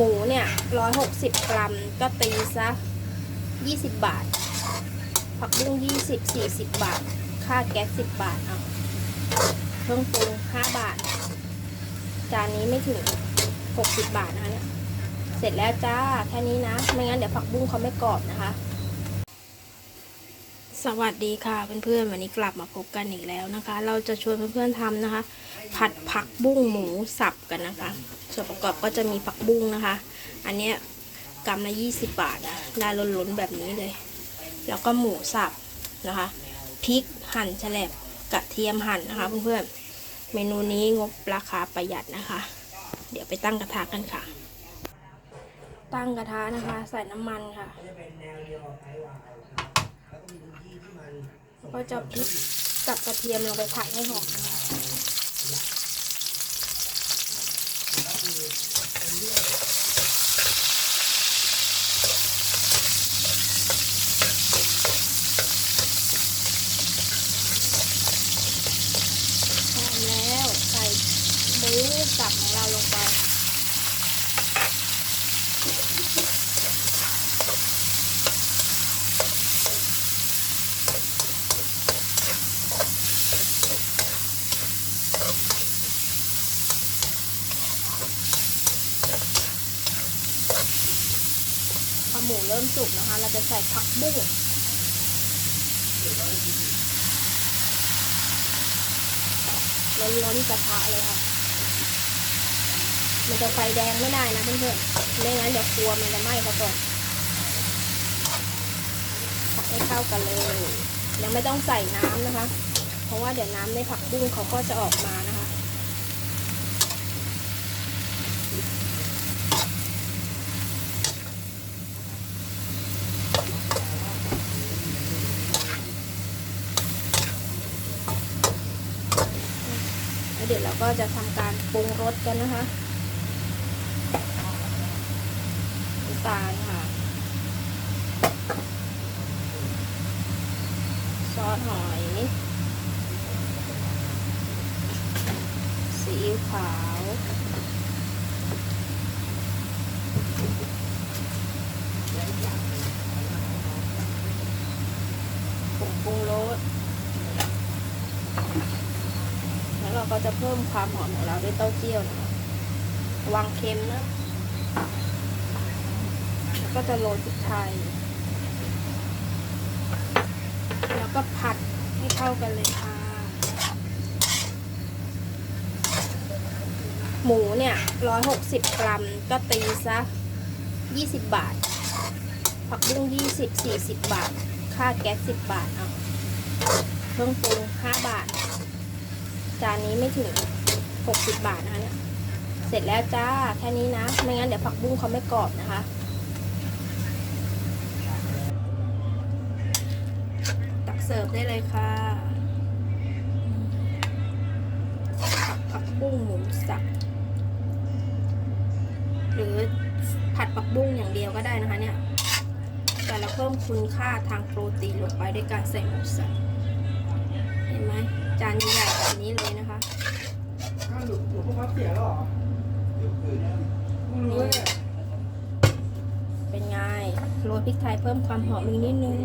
หมูเนี่ยร้อยหกสิบกรัมก็ตีซะยี่สิบบาท ผักบุ้งยี่สิบสี่สิบบาท ค่าแก๊สสิบบาท เอาเครื่องปรุงห้าบาท จานนี้ไม่ถึงหกสิบบาทนะคะเนี่ย เสร็จแล้วจ้า แค่นี้นะ ไม่งั้นเดี๋ยวผักบุ้งเขาไม่กรอบนะคะ สวัสดีค่ะเพื่อนๆวันนี้กลับมาพบกันอีกแล้วนะคะ เราจะชวนเพื่อนๆทำนะคะ ผัดผักบุ้งหมูสับกันนะคะ ส่วนประกอบก็จะมีผักบุ้งนะคะ อันเนี้ยกำละ20บาทนะได้ล้นๆแบบนี้เลย แล้วก็หมูสับนะคะพริกหั่นแฉลบกระเทียมหั่นนะคะเพื่อนๆเมนูนี้งบราคาประหยัดนะคะ เดี๋ยวไปตั้งกระทะกันค่ะ ตั้งกระทะนะคะ ใส่น้ำมันค่ะ แล้วก็จะพริกกับกระเทียมลงไปผัดให้หอมหอมแล้วใส่หมูสับของเราลงไป พ อหมูเริ่มสุกนะคะ เราจะใส่ผักบุ้งล้นๆกระทะเลยค่ะ มันจะไฟแดงไม่ได้นะเพื่อนๆ ไม่งั้นเดี๋ยวครัวมันจะไหม้ซะก่อนผัดให้เข้ากันเลย ยังไม่ต้องใส่น้ำนะคะ เพราะว่าเดี๋ยวน้ำในผักบุ้งเขาก็จะออกมานะคะ เดี๋ยวเราก็จะทำการปรุงรสกันนะคะน้ำตาลค่ะ ซอสหอยซีอิ๊วขาวผงปรุงรส ก็จะเพิ่มความหอมของเราด้วยเต้าเจี้ยวนะคะวังเค็มนะแล้วก็จะโรยพริกไทย แล้วก็ผัดให้เข้ากันเลยค่ะ หมูเนี่ยร้อยหกสิบกรัมก็ตีซะยี่สิบบาท ผักบุ้งยี่สิบสี่สิบบาท ค่าแก๊สสิบบาท เอาเครื่องปรุงห้าบาท จานนี้ไม่ถึง 60 บาทนะคะเนี่ยเสร็จแล้วจ้าแค่นี้นะ ไม่งั้นเดี๋ยวผักบุ้งเขาไม่กรอบนะคะตักเสิร์ฟได้เลยค่ะผักผักบุ้งหมูสับหรือผัดผักบุ้งอย่างเดียวก็ได้นะคะเนี่ยแต่เราเพิ่มคุณค่าทางโปรตีนลงไปด้วยการใส่หมูสับ เห็นไหมจานใหญ่ๆแบบนี้เลยนะคะข้าวหลุดหลุดพวกเขาเสียแล้วเหรอไม่รู้เนี่ยเป็นไงโรยพริกไทยเพิ่มความหอมอีกนิดนึง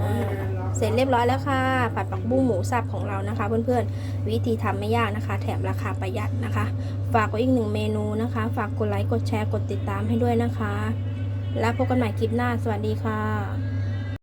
อ่าเสร็จเรียบร้อยแล้วค่ะ ผัดผักบุ้งหมูสับของเรานะคะ เพื่อนๆวิธีทำไม่ยากนะคะ แถมราคาประหยัดนะคะ ฝากไว้อีกหนึ่งเมนูนะคะ ฝากกดไลค์กดแชร์กดติดตามให้ด้วยนะคะ แล้วพบกันใหม่คลิปหน้าสวัสดีค่ะ